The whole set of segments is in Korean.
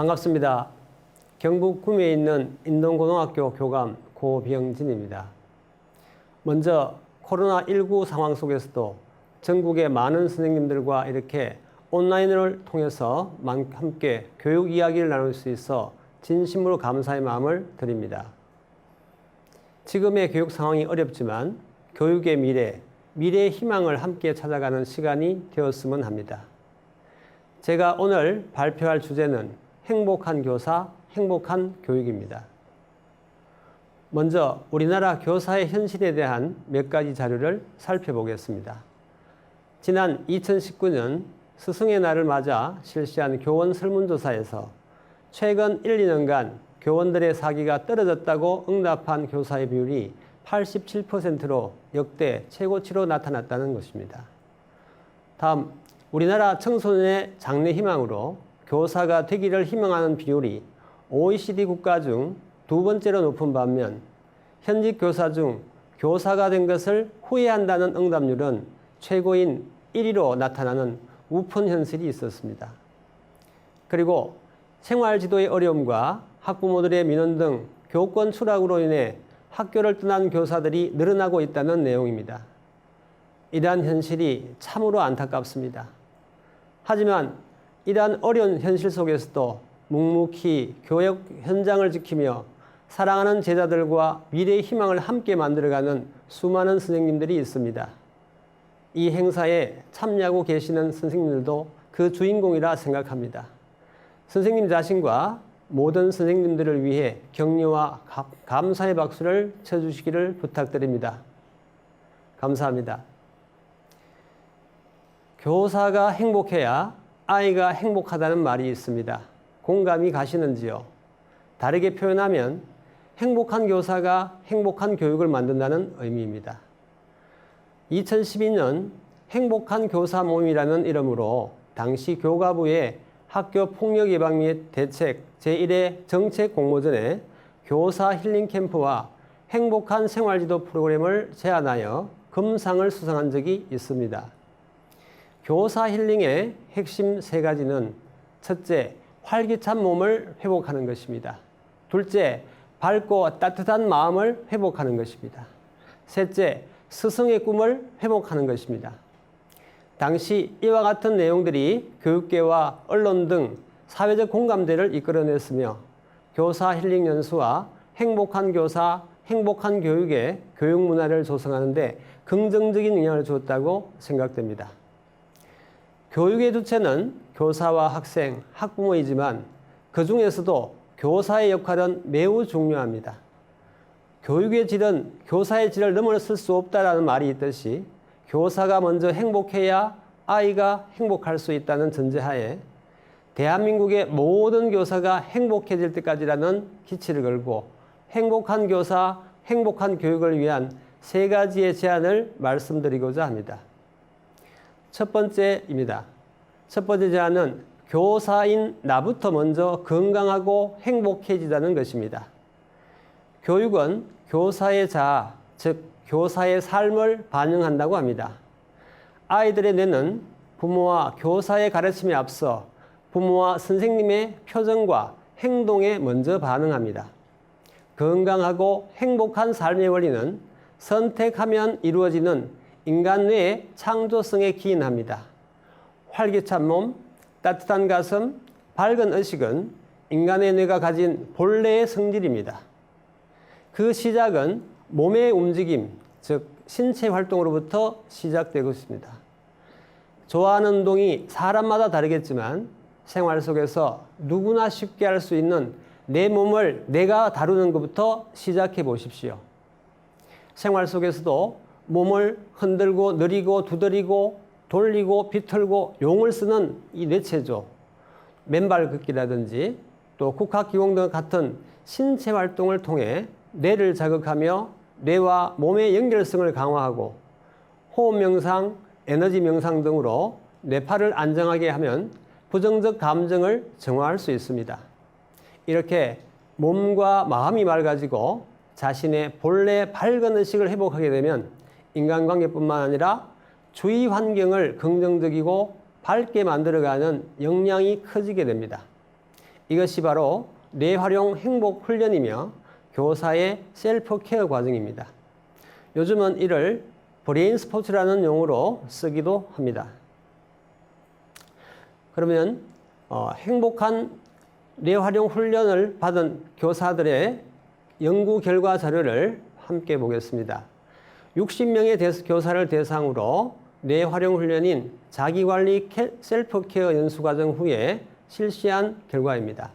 반갑습니다. 경북 구미에 있는 인동고등학교 교감 고병진입니다. 먼저 코로나19 상황 속에서도 전국의 많은 선생님들과 이렇게 온라인을 통해서 함께 교육 이야기를 나눌 수 있어 진심으로 감사의 마음을 드립니다. 지금의 교육 상황이 어렵지만 교육의 미래, 미래의 희망을 함께 찾아가는 시간이 되었으면 합니다. 제가 오늘 발표할 주제는 행복한 교사, 행복한 교육입니다. 먼저 우리나라 교사의 현실에 대한 몇 가지 자료를 살펴보겠습니다. 지난 2019년 스승의 날을 맞아 실시한 교원 설문조사에서 최근 1, 2년간 교원들의 사기가 떨어졌다고 응답한 교사의 비율이 87%로 역대 최고치로 나타났다는 것입니다. 다음 우리나라 청소년의 장래 희망으로 교사가 되기를 희망하는 비율이 OECD 국가 중 두 번째로 높은 반면 현직 교사 중 교사가 된 것을 후회한다는 응답률은 최고인 1위로 나타나는 우픈 현실이 있었습니다. 그리고 생활 지도의 어려움과 학부모들의 민원 등 교권 추락으로 인해 학교를 떠난 교사들이 늘어나고 있다는 내용입니다. 이러한 현실이 참으로 안타깝습니다. 하지만 이러한 어려운 현실 속에서도 묵묵히 교육 현장을 지키며 사랑하는 제자들과 미래의 희망을 함께 만들어가는 수많은 선생님들이 있습니다. 이 행사에 참여하고 계시는 선생님들도 그 주인공이라 생각합니다. 선생님 자신과 모든 선생님들을 위해 격려와 감사의 박수를 쳐주시기를 부탁드립니다. 감사합니다. 교사가 행복해야 아이가 행복하다는 말이 있습니다. 공감이 가시는지요? 다르게 표현하면 행복한 교사가 행복한 교육을 만든다는 의미입니다. 2012년 행복한 교사 모임이라는 이름으로 당시 교가부의 학교 폭력 예방 및 대책 제1회 정책 공모전에 교사 힐링 캠프와 행복한 생활지도 프로그램을 제안하여 금상을 수상한 적이 있습니다. 교사 힐링의 핵심 세 가지는 첫째, 활기찬 몸을 회복하는 것입니다. 둘째, 밝고 따뜻한 마음을 회복하는 것입니다. 셋째, 스승의 꿈을 회복하는 것입니다. 당시 이와 같은 내용들이 교육계와 언론 등 사회적 공감대를 이끌어냈으며 교사 힐링 연수와 행복한 교사, 행복한 교육의 교육 문화를 조성하는데 긍정적인 영향을 주었다고 생각됩니다. 교육의 주체는 교사와 학생, 학부모이지만 그 중에서도 교사의 역할은 매우 중요합니다. 교육의 질은 교사의 질을 넘어설 수 없다라는 말이 있듯이 교사가 먼저 행복해야 아이가 행복할 수 있다는 전제하에 대한민국의 모든 교사가 행복해질 때까지라는 기치를 걸고 행복한 교사, 행복한 교육을 위한 세 가지의 제안을 말씀드리고자 합니다. 첫 번째입니다. 첫 번째 제안은 교사인 나부터 먼저 건강하고 행복해지자는 것입니다. 교육은 교사의 자아, 즉 교사의 삶을 반영한다고 합니다. 아이들의 뇌는 부모와 교사의 가르침에 앞서 부모와 선생님의 표정과 행동에 먼저 반응합니다. 건강하고 행복한 삶의 원리는 선택하면 이루어지는 인간 뇌의 창조성에 기인합니다. 활기찬 몸, 따뜻한 가슴, 밝은 의식은 인간의 뇌가 가진 본래의 성질입니다. 그 시작은 몸의 움직임, 즉 신체 활동으로부터 시작되고 있습니다. 좋아하는 운동이 사람마다 다르겠지만 생활 속에서 누구나 쉽게 할 수 있는 내 몸을 내가 다루는 것부터 시작해 보십시오. 생활 속에서도 몸을 흔들고 느리고 두드리고 돌리고 비틀고 용을 쓰는 이 뇌체조, 맨발 걷기라든지 또 국학기공 등 같은 신체 활동을 통해 뇌를 자극하며 뇌와 몸의 연결성을 강화하고 호흡 명상, 에너지 명상 등으로 뇌파를 안정하게 하면 부정적 감정을 정화할 수 있습니다. 이렇게 몸과 마음이 맑아지고 자신의 본래 밝은 의식을 회복하게 되면 인간관계뿐만 아니라 주위 환경을 긍정적이고 밝게 만들어가는 역량이 커지게 됩니다. 이것이 바로 뇌활용 행복 훈련이며 교사의 셀프 케어 과정입니다. 요즘은 이를 브레인 스포츠라는 용어로 쓰기도 합니다. 그러면 어, 행복한 뇌활용 훈련을 받은 교사들의 연구 결과 자료를 함께 보겠습니다. 60명의 대- 교사를 대상으로 뇌활용 훈련인 자기관리 케- 셀프 케어 연수 과정 후에 실시한 결과입니다.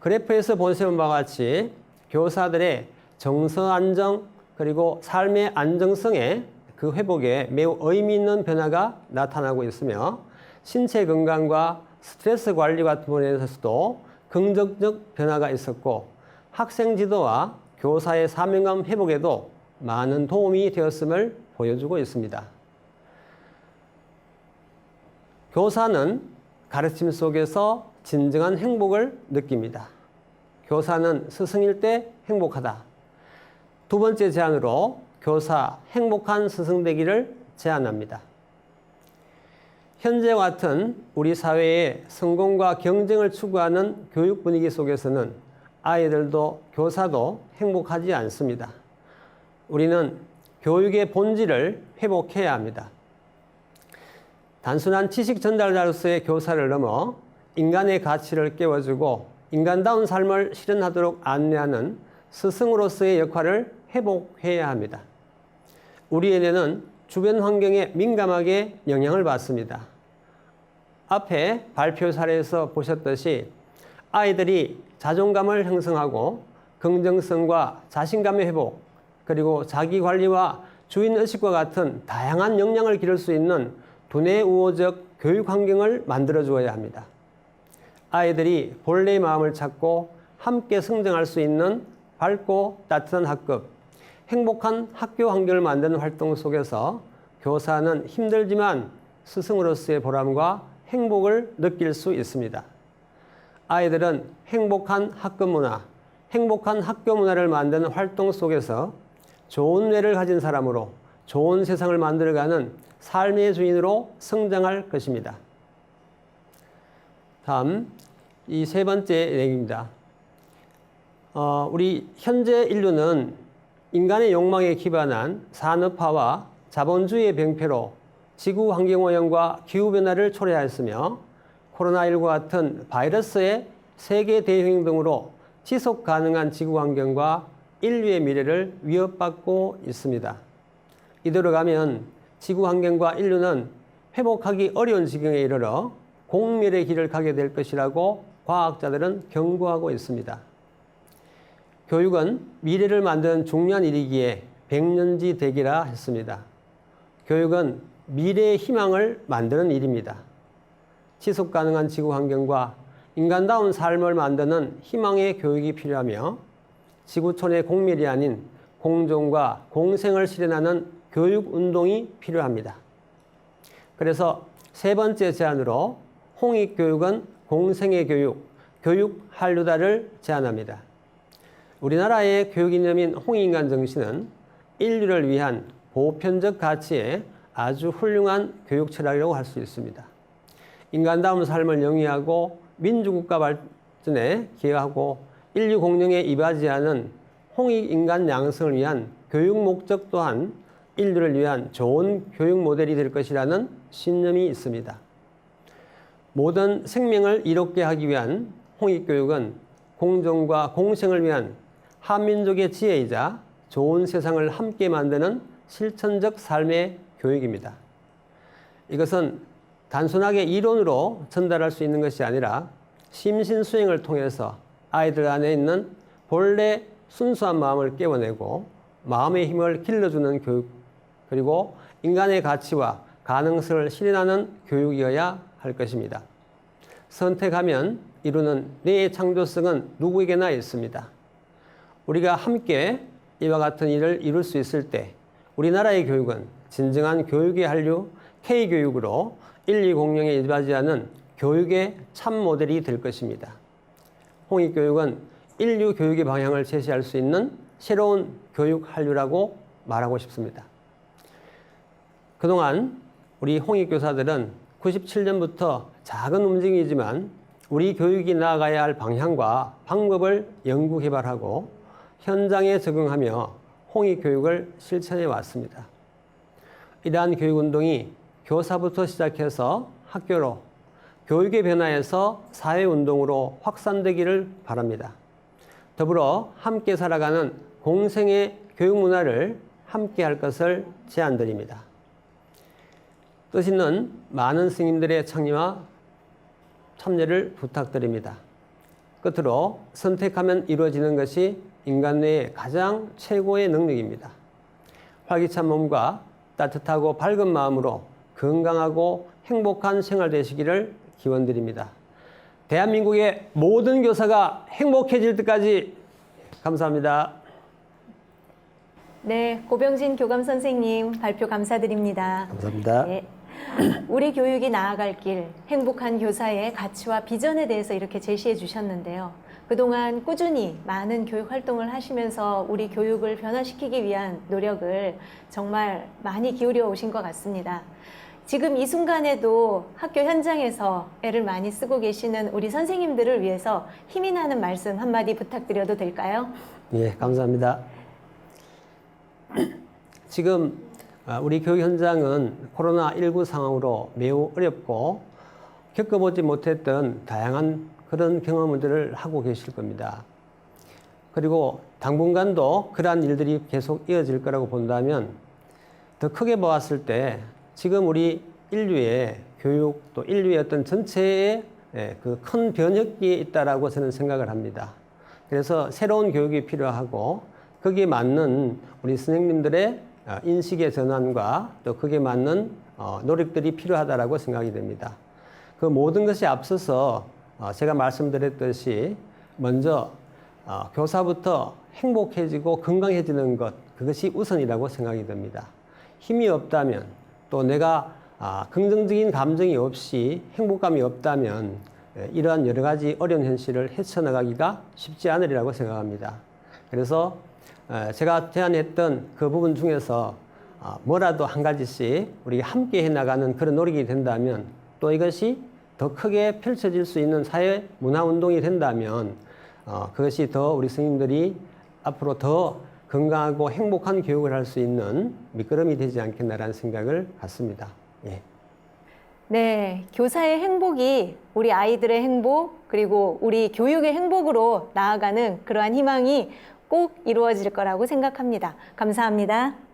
그래프에서 보시는 바와 같이 교사들의 정서 안정 그리고 삶의 안정성에 그 회복에 매우 의미 있는 변화가 나타나고 있으며 신체 건강과 스트레스 관리 같은 부분에서도 긍정적 변화가 있었고 학생 지도와 교사의 사명감 회복에도 많은 도움이 되었음을 보여주고 있습니다. 교사는 가르침 속에서 진정한 행복을 느낍니다. 교사는 스승일 때 행복하다. 두 번째 제안으로 교사 행복한 스승 되기를 제안합니다. 현재 같은 우리 사회의 성공과 경쟁을 추구하는 교육 분위기 속에서는 아이들도 교사도 행복하지 않습니다. 우리는 교육의 본질을 회복해야 합니다. 단순한 지식 전달자로서의 교사를 넘어 인간의 가치를 깨워주고 인간다운 삶을 실현하도록 안내하는 스승으로서의 역할을 회복해야 합니다. 우리에게는 주변 환경에 민감하게 영향을 받습니다. 앞에 발표 사례에서 보셨듯이 아이들이 자존감을 형성하고 긍정성과 자신감의 회복, 그리고 자기 관리와 주인 의식과 같은 다양한 역량을 기를 수 있는 두뇌 우호적 교육 환경을 만들어 주어야 합니다. 아이들이 본래의 마음을 찾고 함께 성장할 수 있는 밝고 따뜻한 학급, 행복한 학교 환경을 만드는 활동 속에서 교사는 힘들지만 스승으로서의 보람과 행복을 느낄 수 있습니다. 아이들은 행복한 학급 문화, 행복한 학교 문화를 만드는 활동 속에서 좋은 뇌를 가진 사람으로 좋은 세상을 만들어가는 삶의 주인으로 성장할 것입니다. 다음 이 세 번째 얘기입니다. 어, 우리 현재 인류는 인간의 욕망에 기반한 산업화와 자본주의의 병폐로 지구 환경 오염과 기후 변화를 초래하였으며 코로나19 같은 바이러스의 세계 대유행 등으로 지속 가능한 지구 환경과 인류의 미래를 위협받고 있습니다. 이대로 가면 지구 환경과 인류는 회복하기 어려운 지경에 이르러 공멸의 길을 가게 될 것이라고 과학자들은 경고하고 있습니다. 교육은 미래를 만드는 중요한 일이기에 백년지 대기라 했습니다. 교육은 미래의 희망을 만드는 일입니다. 지속 가능한 지구 환경과 인간다운 삶을 만드는 희망의 교육이 필요하며 지구촌의 공멸이 아닌 공존과 공생을 실현하는 교육 운동이 필요합니다. 그래서 세 번째 제안으로 홍익 교육은 공생의 교육, 교육 한류다를 제안합니다. 우리나라의 교육 이념인 홍익인간 정신은 인류를 위한 보편적 가치의 아주 훌륭한 교육 철학이라고 할 수 있습니다. 인간다운 삶을 영위하고 민주국가 발전에 기여하고 인류 공룡에 이바지하는 홍익 인간 양성을 위한 교육 목적 또한 인류를 위한 좋은 교육 모델이 될 것이라는 신념이 있습니다. 모든 생명을 이롭게 하기 위한 홍익 교육은 공존과 공생을 위한 한민족의 지혜이자 좋은 세상을 함께 만드는 실천적 삶의 교육입니다. 이것은 단순하게 이론으로 전달할 수 있는 것이 아니라 심신 수행을 통해서 아이들 안에 있는 본래 순수한 마음을 깨워내고 마음의 힘을 길러주는 교육 그리고 인간의 가치와 가능성을 실현하는 교육이어야 할 것입니다. 선택하면 이루는 뇌의 창조성은 누구에게나 있습니다. 우리가 함께 이와 같은 일을 이룰 수 있을 때 우리나라의 교육은 진정한 교육의 한류 K교육으로 1200에 이바지하는 교육의 참 모델이 될 것입니다. 홍익교육은 인류 교육의 방향을 제시할 수 있는 새로운 교육 한류라고 말하고 싶습니다. 그동안 우리 홍익교사들은 97년부터 작은 움직임이지만 우리 교육이 나아가야 할 방향과 방법을 연구 개발하고 현장에 적응하며 홍익 교육을 실천해 왔습니다. 이러한 교육 운동이 교사부터 시작해서 학교로 교육의 변화에서 사회 운동으로 확산되기를 바랍니다. 더불어 함께 살아가는 공생의 교육 문화를 함께 할 것을 제안드립니다. 뜻 있는 많은 스님들의 창의와 참여를 부탁드립니다. 끝으로 선택하면 이루어지는 것이 인간 뇌의 가장 최고의 능력입니다. 활기찬 몸과 따뜻하고 밝은 마음으로 건강하고 행복한 생활 되시기를 기원드립니다. 대한민국의 모든 교사가 행복해질 때까지 감사합니다. 네, 고병진 교감 선생님 발표 감사드립니다. 감사합니다. 네. 우리 교육이 나아갈 길, 행복한 교사의 가치와 비전에 대해서 이렇게 제시해 주셨는데요. 그동안 꾸준히 많은 교육 활동을 하시면서 우리 교육을 변화시키기 위한 노력을 정말 많이 기울여 오신 것 같습니다. 지금 이 순간에도 학교 현장에서 애를 많이 쓰고 계시는 우리 선생님들을 위해서 힘이 나는 말씀 한마디 부탁드려도 될까요? 예, 감사합니다. 지금 아, 우리 교육 현장은 코로나19 상황으로 매우 어렵고 겪어보지 못했던 다양한 그런 경험들을 하고 계실 겁니다. 그리고 당분간도 그러한 일들이 계속 이어질 거라고 본다면 더 크게 보았을 때 지금 우리 인류의 교육 또 인류의 어떤 전체의 그 큰 변혁기에 있다라고 저는 생각을 합니다. 그래서 새로운 교육이 필요하고 거기에 맞는 우리 선생님들의 어, 인식의 전환과 또 그게 맞는 어, 노력들이 필요하다라고 생각이 됩니다. 그 모든 것이 앞서서 어, 제가 말씀드렸듯이 먼저 교사부터 행복해지고 건강해지는 것 그것이 우선이라고 생각이 됩니다. 힘이 없다면 또 내가 아, 긍정적인 감정이 없이 행복감이 없다면 예, 이러한 여러 가지 어려운 현실을 헤쳐나가기가 쉽지 않으리라고 생각합니다. 그래서 에, 제가 제안했던 그 부분 중에서 아, 뭐라도 한 가지씩 우리 함께 해나가는 그런 노력이 된다면 또 이것이 더 크게 펼쳐질 수 있는 사회 문화 운동이 된다면 어, 그것이 더 우리 스님들이 앞으로 더 건강하고 행복한 교육을 할 수 있는 미끄럼이 되지 않겠나라는 생각을 갖습니다. 예. 네, 교사의 행복이 우리 아이들의 행복, 그리고 우리 교육의 행복으로 나아가는 그러한 희망이 꼭 이루어질 거라고 생각합니다. 감사합니다.